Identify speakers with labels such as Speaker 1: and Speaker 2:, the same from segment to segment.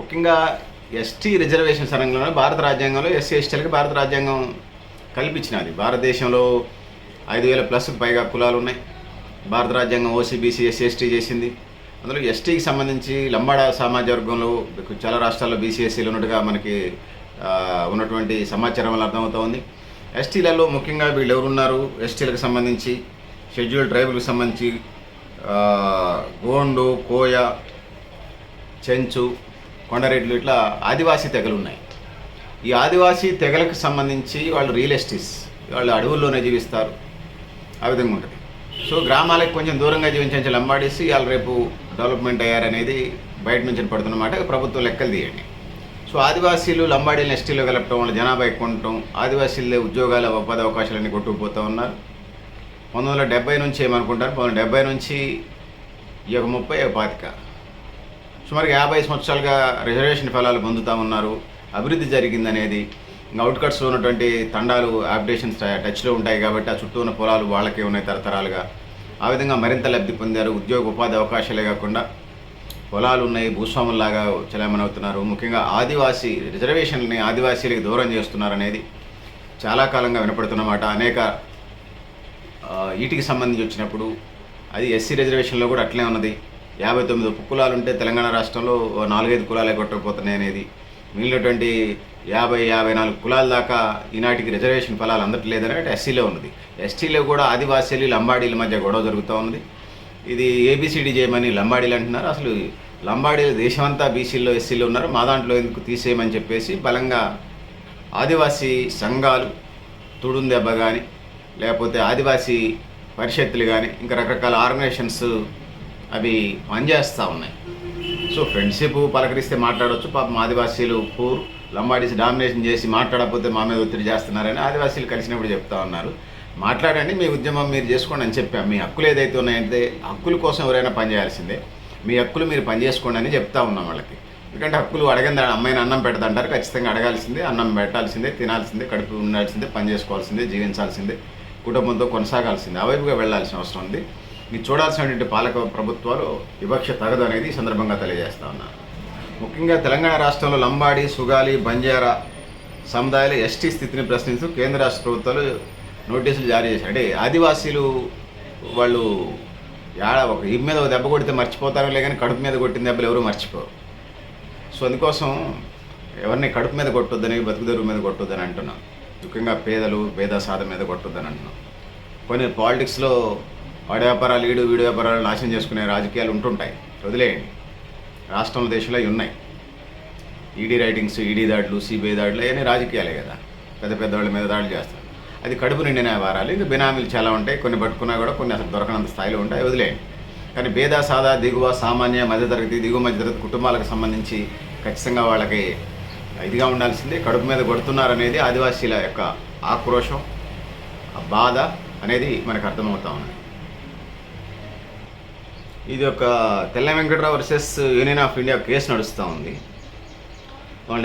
Speaker 1: ముఖ్యంగా ST reservation సరంగంలో భారత రాజ్యాంగంలో ఎస్సీ ఎస్టీలకి భారత రాజ్యాంగం కల్పించినది. భారతదేశంలో ఐదు వేల ప్లస్ పైగా కులాలు ఉన్నాయి. భారత రాజ్యాంగం ఓసీబీసీ ఎస్సీ ఎస్టీ చేసింది. అందులో ఎస్టీకి సంబంధించి లంబాడ సమాజ వర్గంలో చాలా రాష్ట్రాల్లో బీసీఎస్సీలు ఉన్నట్టుగా మనకి ఉన్నటువంటి సమాచారం వల్ల అర్థమవుతోంది. ఎస్టీలలో ముఖ్యంగా వీళ్ళు ఎవరున్నారు ఎస్టీలకు సంబంధించి షెడ్యూల్ డ్రైవర్లకు సంబంధించి గోండు కోయ చెంచు కొండరెడ్లు ఇట్లా ఆదివాసీ తెగలు ఉన్నాయి. ఈ ఆదివాసీ తెగలకు సంబంధించి వాళ్ళు రియల్ ఎస్టేట్స్ వాళ్ళు అడవుల్లోనే జీవిస్తారు. ఆ విధంగా ఉంటుంది. సో గ్రామాలకు కొంచెం దూరంగా జీవించే లంబాడేసి వాళ్ళు రేపు డెవలప్మెంట్ అయ్యారనేది బయట నుంచి పడుతున్నమాట ప్రభుత్వం లెక్కలు తీయండి. సో ఆదివాసీలు లంబాడీలను ఎస్టీలో కలపడం వల్ల జనాభా ఎక్కువ ఉండటం ఆదివాసీలే ఉద్యోగాల ఉపాధి అవకాశాలన్నీ కొట్టుకుపోతూ ఉన్నారు. పంతొమ్మిది వందల డెబ్బై నుంచి ఏమనుకుంటారు? పంతొమ్మిది వందల డెబ్బై నుంచి ఈ యొక్క ముప్పై ఒక పాతిక సుమారు యాభై సంవత్సరాలుగా రిజర్వేషన్ ఫలాలు పొందుతూ ఉన్నారు. అభివృద్ధి జరిగిందనేది ఇంకా అవుట్కట్స్లో ఉన్నటువంటి తండాలు అప్డేషన్స్ టచ్లో ఉంటాయి కాబట్టి ఆ చుట్టూ ఉన్న పొలాలు వాళ్ళకే ఉన్నాయి తరతరాలుగా. ఆ విధంగా మరింత లబ్ధి పొందారు. ఉద్యోగ ఉపాధి అవకాశాలే కాకుండా పొలాలు ఉన్నాయి భూస్వాముల్లాగా చలామణి అవుతున్నారు ముఖ్యంగా ఆదివాసీ రిజర్వేషన్ని ఆదివాసీలకు దూరం చేస్తున్నారు అనేది చాలా కాలంగా వినపడుతున్నమాట అనేక ఈటికి సంబంధించి వచ్చినప్పుడు అది ఎస్సీ రిజర్వేషన్లో కూడా అట్లే ఉన్నది. యాభై తొమ్మిది ఉప కులాలు ఉంటే తెలంగాణ రాష్ట్రంలో ఓ నాలుగైదు కులాలే కొట్టకపోతున్నాయి అనేది. మిగిలినటువంటి యాభై యాభై నాలుగు కులాల దాకా ఈనాటికి రిజర్వేషన్ ఫలాలు అందట్లేదని అంటే ఎస్సీలో ఉన్నది. ఎస్టీలో కూడా ఆదివాసీలు లంబాడీల మధ్య గొడవ జరుగుతూ ఉన్నది. ఇది ఏబిసిడి చేయమని లంబాడీలు అంటున్నారు. అసలు లంబాడీలు దేశమంతా బీసీల్లో ఎస్సీలో ఉన్నారు. మా దాంట్లో ఎందుకు తీసేయమని చెప్పేసి బలంగా ఆదివాసీ సంఘాలు తుడుం దెబ్బ కానీ లేకపోతే ఆదివాసీ పరిషత్తులు కానీ ఇంకా రకరకాల ఆర్గనైజేషన్స్ అవి పనిచేస్తూ ఉన్నాయి. సో ఫ్రెండ్షిప్ పలకరిస్తే మాట్లాడవచ్చు పాపం ఆదివాసీలు పూర్ లంబాడీస్ డామినేషన్ చేసి మాట్లాడకపోతే మా మీద ఒత్తిడి చేస్తున్నారని ఆదివాసీలు కలిసినప్పుడు చెప్తా ఉన్నారు. మాట్లాడండి మీ ఉద్యమం మీరు చేసుకోండి అని చెప్పాం. మీ హక్కులు ఏదైతే ఉన్నాయంటే హక్కుల కోసం ఎవరైనా పనిచేయాల్సిందే మీ హక్కులు మీరు పనిచేసుకోండి అని చెప్తా ఉన్నాం వాళ్ళకి. ఎందుకంటే హక్కులు అడగంది అమ్మాయిని అన్నం పెడతంటారు. ఖచ్చితంగా అడగాల్సిందే అన్నం పెట్టాల్సిందే తినాల్సిందే కడుపు ఉండాల్సిందే పని చేసుకోవాల్సిందే జీవించాల్సిందే కుటుంబంతో కొనసాగాల్సిందే అవైపుగా వెళ్ళాల్సిన అవసరం ఉంది. మీరు చూడాల్సినటువంటి పాలక ప్రభుత్వాలు వివక్ష తగదు అనేది సందర్భంగా తెలియజేస్తా ఉన్నారు ముఖ్యంగా తెలంగాణ రాష్ట్రంలో లంబాడి సుగాలి బంజారా సముదాయాల ఎస్టీ స్థితిని ప్రశ్నిస్తూ కేంద్ర రాష్ట్ర ప్రభుత్వాలు నోటీసులు జారీ చేశాయి. అంటే ఆదివాసీలు వాళ్ళు యాడ ఒక ఈ మీద ఒక దెబ్బ కొడితే మర్చిపోతారో లే కానీ కడుపు మీద కొట్టిన దెబ్బలు ఎవరు మర్చిపోరు. సో అందుకోసం ఎవరిని కడుపు మీద కొట్టొద్దని బతుకుదరువు మీద కొట్టొద్దని అంటున్నాం. ముఖ్యంగా పేదలు పేద సాధ మీద కొట్టొద్దని అంటున్నాం. కొన్ని పాలిటిక్స్లో వాడి వ్యాపారాలు ఈడు వీడి వ్యాపారాలు నాశనం చేసుకునే రాజకీయాలు ఉంటుంటాయి. వదిలేయండి. రాష్ట్రంలో దేశంలో ఉన్నాయి. ఈడీ రైటింగ్స్ ఈడీ దాడులు సిబిఐ దాడులు అవన్నీ రాజకీయాలే కదా. పెద్ద పెద్ద వాళ్ళ మీద దాడులు చేస్తారు. అది కడుపు నిండిన వారాలు ఇంకా బినామీలు చాలా ఉంటాయి. కొన్ని పట్టుకున్నా కూడా కొన్ని అసలు దొరకనంత స్థాయిలో ఉంటాయి. వదిలేయండి. కానీ భేద సాదా దిగువ సామాన్య మధ్యతరగతి దిగువ మధ్యతరగతి కుటుంబాలకు సంబంధించి ఖచ్చితంగా వాళ్ళకి ఇదిగా ఉండాల్సిందే. కడుపు మీద కొడుతున్నారనేది ఆదివాసీల యొక్క ఆక్రోషం బాధ అనేది మనకు అర్థమవుతా ఉన్నది. ఇది ఒక తెల్ల Venkatrao versus union of India case నడుస్తూ ఉంది.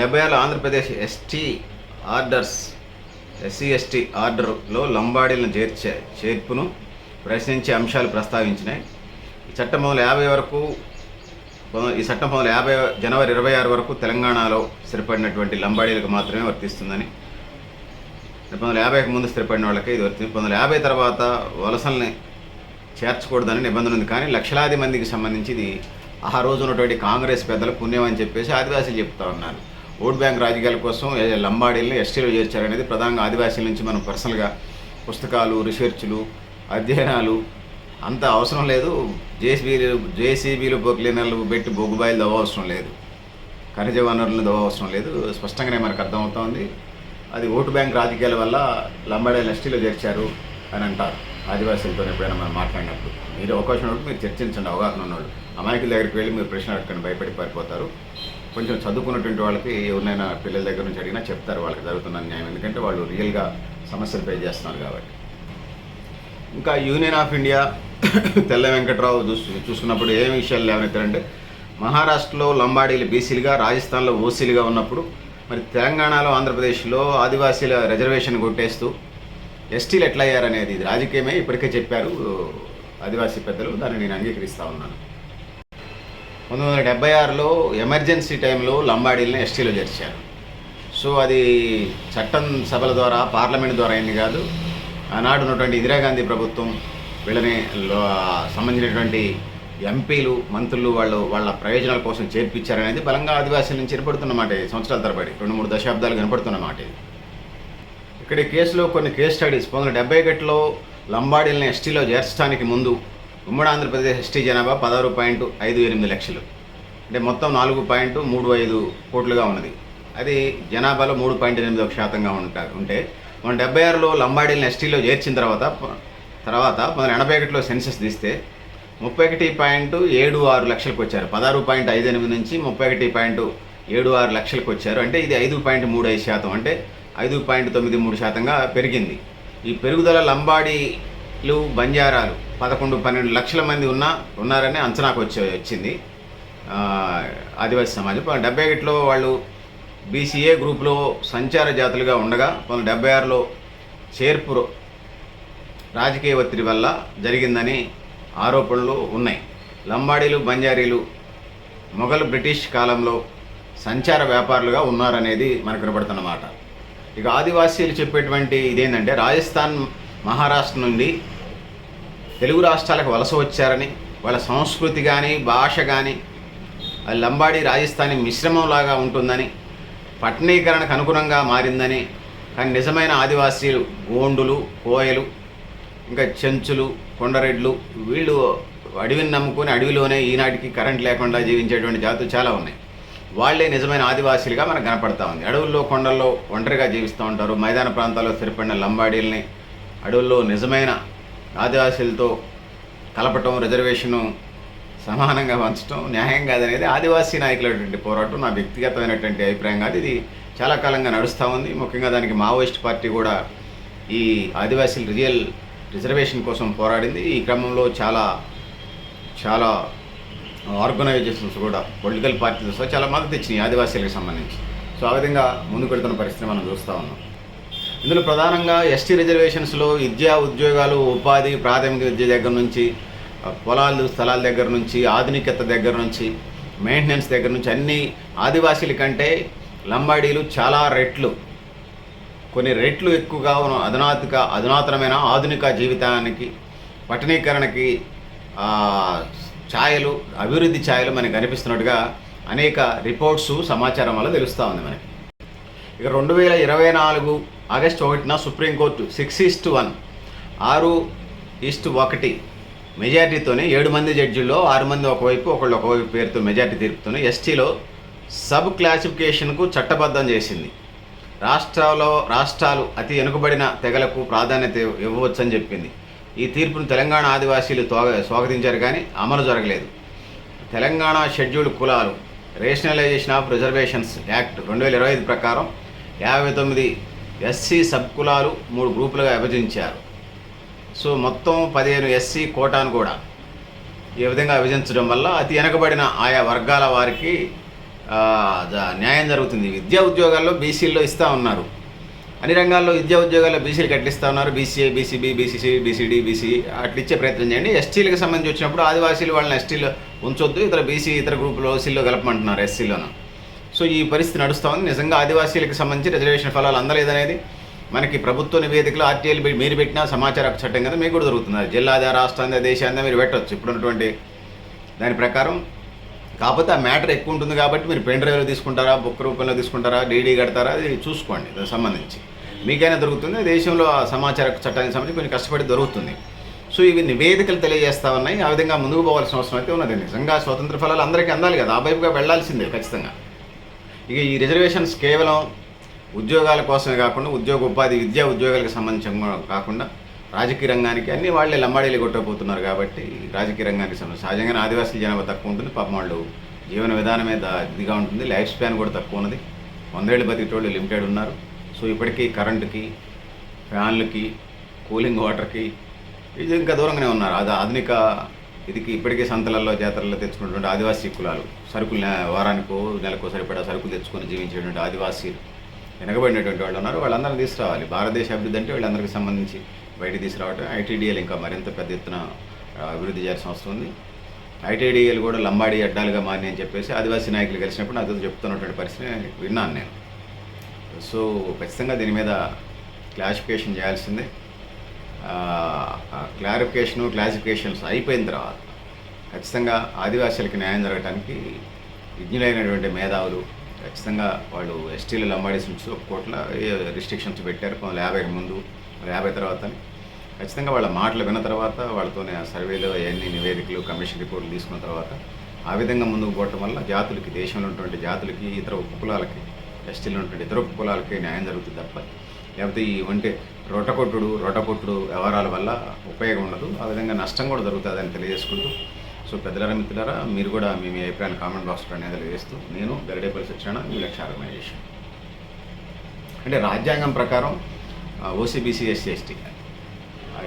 Speaker 1: డెబ్బై ఆరు Andhra Pradesh ST orders SC ST ఆర్డర్లో లంబాడీలను చేర్చే చేర్పును ప్రశ్నించే అంశాలు ప్రస్తావించినాయి. ఈ చట్టం మొదలు యాభై వరకు ఈ చట్టం మొదలు యాభై జనవరి ఇరవై ఆరు వరకు తెలంగాణలో స్థిరపడినటువంటి లంబాడీలకు మాత్రమే వర్తిస్తుందని. పంతొమ్మిది వందల యాభైకి ముందు స్థిరపడిన వాళ్ళకి ఇది వర్తి పంతొమ్మిది వందల యాభై తర్వాత వలసల్ని చేర్చకూడదని నిబంధన ఉంది. కానీ లక్షలాది మందికి సంబంధించి ఇది ఆ రోజు ఉన్నటువంటి కాంగ్రెస్ పెద్దలు పుణ్యం అని చెప్పేసి ఆదివాసీలు చెప్తా ఉన్నారు. ఓట్ బ్యాంక్ రాజకీయాల కోసం లంబాడీలను ఎస్టీలో చేర్చారనేది ప్రధానంగా ఆదివాసీల నుంచి మనం పర్సనల్గా పుస్తకాలు రీసెర్చ్లు అధ్యయనాలు అంత అవసరం లేదు. జేసీబీలు జేసీబీలు బొక్లీనర్లు పెట్టి బొగ్గుబాయిలు దవ అవసరం లేదు. ఖనిజ వనరులను దవ అవసరం లేదు. స్పష్టంగానే మనకు అర్థమవుతోంది. అది ఓటు బ్యాంక్ రాజకీయాల వల్ల లంబాడీలు ఎస్టీలో చేర్చారు. అని అంటారు. ఆదివాసీలతో ఎప్పుడైనా మనం మాట్లాడినప్పుడు. మీరు అవకాశం ఉన్నప్పుడు మీరు చర్చించండి అవగాహన ఉన్నవాళ్ళు. అమాయకుల దగ్గరికి వెళ్ళి మీరు ప్రశ్న అడగండి భయపడి పారిపోతారు. కొంచెం చదువుకున్నటువంటి వాళ్ళకి ఎవరినైనా పిల్లల దగ్గర నుంచి అడిగినా చెప్తారు వాళ్ళకి జరుగుతున్న న్యాయం ఎందుకంటే వాళ్ళు రియల్గా సమస్యలు పే చేస్తున్నారు కాబట్టి. ఇంకా యూనియన్ ఆఫ్ ఇండియా తెల్ల వెంకట్రావు చూసు చూసుకున్నప్పుడు ఏం విషయాలు లేవనెత్తారంటే మహారాష్ట్రలో లంబాడీలు బీసీలుగా రాజస్థాన్లో ఓసీలుగా ఉన్నప్పుడు మరి తెలంగాణలో ఆంధ్రప్రదేశ్లో ఆదివాసీల రిజర్వేషన్ కొట్టేస్తూ ఎస్టీలు ఎట్లా అయ్యారనేది ఇది రాజకీయమే. ఇప్పటికే చెప్పారు ఆదివాసీ పెద్దలు. దాన్ని నేను అంగీకరిస్తూ ఉన్నాను. పంతొమ్మిది వందల డెబ్బై ఆరులో ఎమర్జెన్సీ టైంలో లంబాడీలని ఎస్టీలో చేర్చారు సో అది చట్టం సభల ద్వారా పార్లమెంట్ ద్వారా అయింది కాదు. ఆనాడు ఉన్నటువంటి ఇందిరాగాంధీ ప్రభుత్వం వీళ్ళని సంబంధించినటువంటి ఎంపీలు మంత్రులు వాళ్ళు వాళ్ళ ప్రయోజనాల కోసం చేర్పించారనేది బలంగా ఆదివాసీల నుంచి వినపడుతున్నమాట సంవత్సరాల తరబడి రెండు మూడు దశాబ్దాలు కనపడుతున్నమాట ఇది ఇక్కడ ఈ కేసులో కొన్ని కేస్ స్టడీస్ పంతొమ్మిది వందల డెబ్బై ఒకటిలో లంబాడీలను ఎస్టీలో చేర్చడానికి ముందు ఉమ్మడి ఆంధ్రప్రదేశ్ ఎస్టీ జనాభా పదహారు పాయింట్ ఐదు ఎనిమిది లక్షలు. అంటే మొత్తం నాలుగు పాయింట్ మూడు ఐదు కోట్లుగా ఉన్నది. అది జనాభాలో మూడు పాయింట్ ఎనిమిది ఒక శాతంగా ఉంటారు ఉంటే మన డెబ్బై ఆరులో లంబాడీలను ఎస్టీలో చేర్చిన తర్వాత తర్వాత మన ఎనభై ఒకటిలో సెన్సెస్ తీస్తే ముప్పై ఒకటి పాయింట్ ఏడు ఆరు లక్షలకు వచ్చారు. పదహారు పాయింట్ ఐదు ఎనిమిది నుంచి ముప్పై ఒకటి పాయింట్ ఏడు ఆరు లక్షలకు వచ్చారు. అంటే ఇది ఐదు పాయింట్ మూడు ఐదు శాతం. అంటే ఐదు పాయింట్ తొమ్మిది మూడు శాతంగా పెరిగింది. ఈ పెరుగుదల లంబాడీలు బంజారాలు పదకొండు పన్నెండు లక్షల మంది ఉన్నా ఉన్నారని అంచనాకు వచ్చి వచ్చింది. ఆ, ఆదివాసీ సమాజం. డెబ్బై ఒకటిలో వాళ్ళు బీసీఏ గ్రూప్లో సంచార జాతులుగా ఉండగా పంతొమ్మిది డెబ్బై ఆరులో చేర్పు రాజకీయ ఒత్తిడి వల్ల జరిగిందని ఆరోపణలు ఉన్నాయి. లంబాడీలు బంజారీలు మొఘల్ బ్రిటిష్ కాలంలో సంచార వ్యాపారులుగా ఉన్నారనేది మనకు కనబడుతున్నమాట ఇక ఆదివాసీలు చెప్పేటువంటి ఇదేంటంటే రాజస్థాన్ మహారాష్ట్ర నుండి తెలుగు రాష్ట్రాలకు వలస వచ్చారని వాళ్ళ సంస్కృతి కానీ భాష కానీ లంబాడి రాజస్థానీ మిశ్రమంలాగా ఉంటుందని పట్టణీకరణకు అనుగుణంగా మారిందని కానీ నిజమైన ఆదివాసీలు గోండులు కోయలు ఇంకా చెంచులు కొండరెడ్లు వీళ్ళు అడవిని నమ్ముకొని అడవిలోనే ఈనాటికి కరెంట్ లేకుండా జీవించేటువంటి జాతులు చాలా ఉన్నాయి. వాళ్ళే నిజమైన ఆదివాసీలుగా మనకు కనపడతా ఉంది. అడవుల్లో కొండల్లో ఒంటరిగా జీవిస్తూ ఉంటారు. మైదాన ప్రాంతాల్లో స్థిరపడిన లంబాడీల్ని అడవుల్లో నిజమైన ఆదివాసీలతో కలపటం రిజర్వేషను సమానంగా పంచడం న్యాయం కాదనేది ఆదివాసీ నాయకులటువంటి పోరాటం. నా వ్యక్తిగతమైనటువంటి అభిప్రాయం కాదు. ఇది చాలా కాలంగా నడుస్తూ ఉంది. ముఖ్యంగా దానికి మావోయిస్ట్ పార్టీ కూడా ఈ ఆదివాసీల రియల్ రిజర్వేషన్ కోసం పోరాడింది. ఈ క్రమంలో చాలా చాలా ఆర్గనైజేషన్స్ కూడా పొలిటికల్ పార్టీస్ చాలా మద్దతు ఇచ్చినాయి ఆదివాసీలకు సంబంధించి. సో ఆ విధంగా ముందుకు వెళ్తున్న పరిస్థితి మనం చూస్తూ ఉన్నాం. ఇందులో ప్రధానంగా ఎస్టీ రిజర్వేషన్స్లో విద్యా ఉద్యోగాలు ఉపాధి ప్రాథమిక విద్య దగ్గర నుంచి పొలాలు స్థలాల దగ్గర నుంచి ఆధునికత దగ్గర నుంచి మెయింటెనెన్స్ దగ్గర నుంచి అన్ని ఆదివాసీల కంటే లంబాడీలు చాలా రెట్లు. కొన్ని రెట్లు ఎక్కువగా ఉన్న అధునాతిక అధునాతనమైన ఆధునిక జీవితానికి పట్టణీకరణకి ఛాయలు అభివృద్ధి ఛాయలు మనకి కనిపిస్తున్నట్టుగా అనేక రిపోర్ట్స్ సమాచారం వల్ల తెలుస్తూ ఉంది మనకి. ఇక రెండు వేల ఇరవై నాలుగు ఆగస్టు ఒకటిన supreme court six is to one ఆరు ఈస్ట్ ఒకటి మెజారిటీతోనే ఏడు మంది జడ్జిల్లో ఆరు మంది ఒకవైపు ఒకళ్ళు ఒకవైపు పేరుతో మెజారిటీ తీర్పుతోనే ఎస్టీలో సబ్ క్లాసిఫికేషన్కు చట్టబద్ధం చేసింది. రాష్ట్రాల్లో రాష్ట్రాలు అతి వెనుకబడిన తెగలకు ప్రాధాన్యత ఇవ్వవచ్చని చెప్పింది. ఈ తీర్పును తెలంగాణ ఆదివాసీలు స్వాగతించారు కానీ అమలు జరగలేదు. తెలంగాణ షెడ్యూల్డ్ కులాలు రేషనలైజేషన్ ఆఫ్ రిజర్వేషన్స్ యాక్ట్ రెండు వేల ఇరవై ఐదు ప్రకారం యాభై తొమ్మిది ఎస్సీ సబ్ కులాలు మూడు గ్రూపులుగా విభజించారు. సో మొత్తం పదిహేను ఎస్సీ కోటాను కూడా ఈ విధంగా విభజించడం వల్ల అతి వెనకబడిన ఆయా వర్గాల వారికి న్యాయం జరుగుతుంది. విద్యా ఉద్యోగాల్లో బీసీల్లో ఇస్తూ ఉన్నారు. అన్ని రంగాల్లో విద్యా ఉద్యోగాల్లో బీసీలు కట్టిస్తా ఉన్నారు. BCA BCB BCC BCD BC అట్లా ఇచ్చే ప్రయత్నం చేయండి. ఎస్టీలకు సంబంధించి వచ్చినప్పుడు ఆదివాసీలు వాళ్ళని ఎస్టీలో ఉంచొద్దు. ఇతర బీసీ ఇతర గ్రూపులో ఓసీలో కలపమంటున్నారు ఎస్సీలోను సో ఈ పరిస్థితి నడుస్తూ ఉంది. నిజంగా ఆదివాసీలకు సంబంధించి రిజర్వేషన్ ఫలాలు అందలేదనేది మనకి ప్రభుత్వ నివేదికలో ఆర్టీఐలు మీరు పెట్టిన సమాచార చట్టం కదా మీకు కూడా దొరుకుతుంది జిల్లాదా రాష్ట్రాందా దేశాందా మీరు పెట్టవచ్చు ఇప్పుడున్నటువంటి దాని ప్రకారం కాకపోతే ఆ మ్యాటర్ ఎక్కువ ఉంటుంది కాబట్టి మీరు పెన్ డ్రైవ్లో తీసుకుంటారా బుక్ రూపంలో తీసుకుంటారా డీడీ కడతారా అది చూసుకోండి. దానికి సంబంధించి. మీకైనా దొరుకుతుంది. దేశంలో సమాచార చట్టానికి సంబంధించి కొంచెం కష్టపడి దొరుకుతుంది. సో ఇవి నివేదికలు తెలియజేస్తా ఉన్నాయి ఆ విధంగా ముందుకు పోవాల్సిన అవసరం అయితే ఉన్నది. నిజంగా స్వతంత్ర ఫలాలు అందరికీ అందాలి కదా. ఆ వైపుగా వెళ్ళాల్సిందే ఖచ్చితంగా. ఇక ఈ రిజర్వేషన్స్ కేవలం ఉద్యోగాల కోసమే కాకుండా ఉద్యోగ ఉపాధి విద్యా ఉద్యోగాలకు సంబంధించిన కాకుండా రాజకీయ రంగానికి అన్ని వాళ్ళే లంబాడీలు కొట్టకపోతున్నారు కాబట్టి రాజకీయ రంగానికి సంబంధించి. సహజంగానే ఆదివాసీ జనాభా తక్కువ ఉంటుంది. పాపం వాళ్ళు జీవన విధానమే దా- ఇదిగా ఉంటుంది. లైఫ్ స్పాన్ కూడా తక్కువ ఉన్నది. వందేళ్ళు బతికేటోళ్ళు లిమిటెడ్ ఉన్నారు. సో ఇప్పటికీ కరెంటుకి ఫ్యాన్లకి కూలింగ్ వాటర్కి ఇది ఇంకా దూరంగానే ఉన్నారు. అది ఆధునిక ఇదికి ఇప్పటికే సంతలలో జాతరలో తెచ్చుకున్నటువంటి ఆదివాసీ కులాలు. సరుకులు వారానికో నెలకో సరిపడా సరుకులు తెచ్చుకొని జీవించేటువంటి ఆదివాసీలు. వెనకబడినటువంటి వాళ్ళు ఉన్నారు. వాళ్ళందరినీ తీసుకురావాలి. భారతదేశ అభివృద్ధి అంటే వీళ్ళందరికీ సంబంధించి బయట తీసుకురావటం. ఐటీడీఎల్ ఇంకా మరింత పెద్ద ఎత్తున అభివృద్ధి చేయాల్సిన అవసరం ఉంది. ఐటీడీఎల్ కూడా లంబాడి అడ్డాలుగా మారినాయని చెప్పేసి ఆదివాసీ నాయకులు కలిసినప్పుడు నాతో చెప్తున్నటువంటి పరిస్థితి నేను విన్నాను నేను. సో ఖచ్చితంగా దీని మీద క్లారిఫికేషన్ చేయాల్సిందే. క్లారిఫికేషను క్లాసిఫికేషన్స్ అయిపోయిన తర్వాత ఖచ్చితంగా ఆదివాసీలకి న్యాయం జరగడానికి విజ్ఞులైనటువంటి మేధావులు ఖచ్చితంగా వాళ్ళు ఎస్టీలు లంబాడీస్ నుంచి ఒక కోట్ల రిస్ట్రిక్షన్స్ పెట్టారు. కొంత యాభైకి ముందు యాభై తర్వాత ఖచ్చితంగా వాళ్ళ మాటలు విన్న తర్వాత వాళ్ళతోనే సర్వేలు అవన్నీ నివేదికలు కమిషన్ రిపోర్ట్లు తీసుకున్న తర్వాత ఆ విధంగా ముందుకు పోవటం వల్ల జాతులకి దేశంలో ఉన్నటువంటి జాతులకి ఇతర ఉపకులాలకి ఎస్టీలో ఉన్నటువంటి ఇతర కులాలకే న్యాయం జరుగుతుంది తప్ప. లేకపోతే ఈ అంటే రొట్టకొట్టుడు రొట్టకొట్టుడు వ్యవహారాల వల్ల ఉపయోగం ఉండదు. ఆ విధంగా నష్టం కూడా జరుగుతుంది అని తెలియజేసుకుంటూ. సో పెద్దలారా మిత్రులారా మీరు కూడా మీ మీ అభిప్రాయాన్ని కామెంట్ బాక్స్లో అనేది తెలియజేస్తూ నేను గరిడేపల్లి సత్యనారాయణ మీ లక్ష్య ఆర్గనైజేషన్ అంటే రాజ్యాంగం ప్రకారం ఓసీబీసీ ఎస్సీ ఎస్టీ.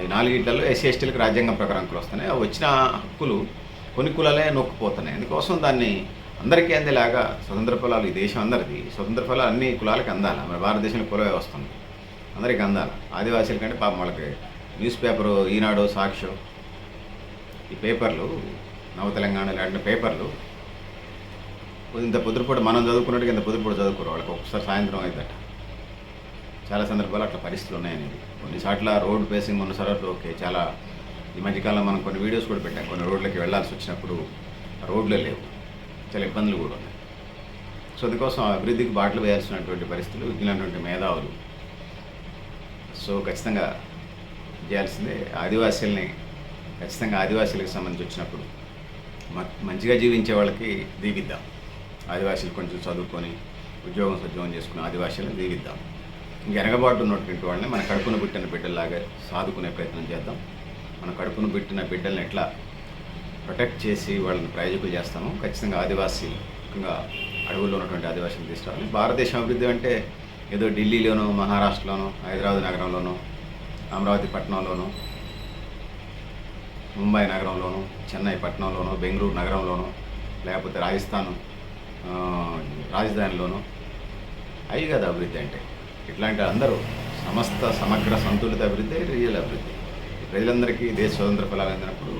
Speaker 1: ఈ నాలుగిట్లలో ఎస్సీ ఎస్టీలకు రాజ్యాంగం ప్రకారం హక్కులు వస్తున్నాయి. వచ్చిన హక్కులు కొన్ని కులాలే నొక్కుపోతున్నాయి. అందుకోసం దాన్ని అందరికీ అందేలాగా స్వతంత్ర ఫలాలు ఈ దేశం అందరిది. స్వతంత్ర ఫలాలు అన్ని కులాలకి అందాలి? మన భారతదేశంలో కుల వ్యవస్థ ఉంది. అందరికీ అందాలి? ఆదివాసీల కంటే పాపం వాళ్ళకి న్యూస్ పేపరు ఈనాడు సాక్షి. ఈ పేపర్లు నవ తెలంగాణ లాంటి పేపర్లు ఇంత పొద్దుపూట మనం చదువుకున్నట్టుగా ఇంత పొద్దుపూట చదువుకోరు. వాళ్ళకి ఒకసారి సాయంత్రం అవుతుందట చాలా సందర్భాలు అట్లా పరిస్థితులు ఉన్నాయనేది. కొన్నిసార్లు రోడ్ పేసింగ్ ఉన్న సార్లు ఓకే. చాలా ఈ మధ్యకాలంలో మనం కొన్ని వీడియోస్ కూడా పెట్టాం. కొన్ని రోడ్లకి వెళ్ళాల్సి వచ్చినప్పుడు రోడ్లే లేవు. చాలా ఇబ్బందులు కూడా ఉన్నాయి. సో అందుకోసం అభివృద్ధికి బాటలు వేయాల్సినటువంటి పరిస్థితులు ఇలాంటి మేధావులు. సో ఖచ్చితంగా చేయాల్సిందే ఆదివాసీల్ని ఖచ్చితంగా ఆదివాసీలకు సంబంధించి వచ్చినప్పుడు మ- మంచిగా జీవించే వాళ్ళకి దీవిద్దాం. ఆదివాసీలు కొంచెం చదువుకొని ఉద్యోగం సద్యోగం చేసుకుని ఆదివాసీలను దీవిద్దాం. ఇంక ఉన్నటువంటి వాళ్ళని మన కడుపును పుట్టిన బిడ్డల్లాగా సాదుకునే ప్రయత్నం చేద్దాం. మన కడుపును పుట్టిన బిడ్డల్ని ఎట్లా ప్రొటెక్ట్ చేసి వాళ్ళని ప్రయోజకులు చేస్తాము. ఖచ్చితంగా ఆదివాసీ ముఖ్యంగా అడవుల్లో ఉన్నటువంటి ఆదివాసీలు తీసుకురావాలి. భారతదేశం అభివృద్ధి అంటే ఏదో ఢిల్లీలోనో మహారాష్ట్రలోనో హైదరాబాద్ నగరంలోనో అమరావతి పట్టణంలోనో ముంబై నగరంలోనూ చెన్నై పట్టణంలోనూ బెంగళూరు నగరంలోనూ లేకపోతే రాజస్థాన్ రాజధానిలోనూ. అవి కదా అభివృద్ధి అంటే. ఇట్లాంటి అందరూ సమస్త సమగ్ర సంతులిత అభివృద్ధి రియల్ అభివృద్ధి. ప్రజలందరికీ దేశ స్వతంత్ర ఫలాలు అందినప్పుడు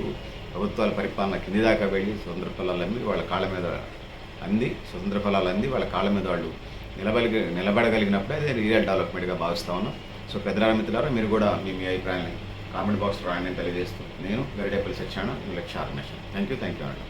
Speaker 1: ప్రభుత్వాల పరిపాలన కింది దాకా వెళ్ళి స్వతంత్ర ఫలాలు అమ్మి వాళ్ళ కాళ్ళ మీద అంది స్వతంత్ర ఫలాలు అంది వాళ్ళ కాళ్ళ మీద వాళ్ళు నిలబడి నిలబడగలిగినప్పుడే అదే రియల్ డెవలప్మెంట్గా భావిస్తా ఉన్నాం. సో పెద్దరాల మిత్రులారా మీరు కూడా మీ మీ అభిప్రాయాన్ని కామెంట్ బాక్స్ రాయని తెలియజేస్తూ నేను గరిడేపల్లి సత్యాన లక్ష్య ఆర్మేషన్ థ్యాంక్ యూ థ్యాంక్ యూ అండి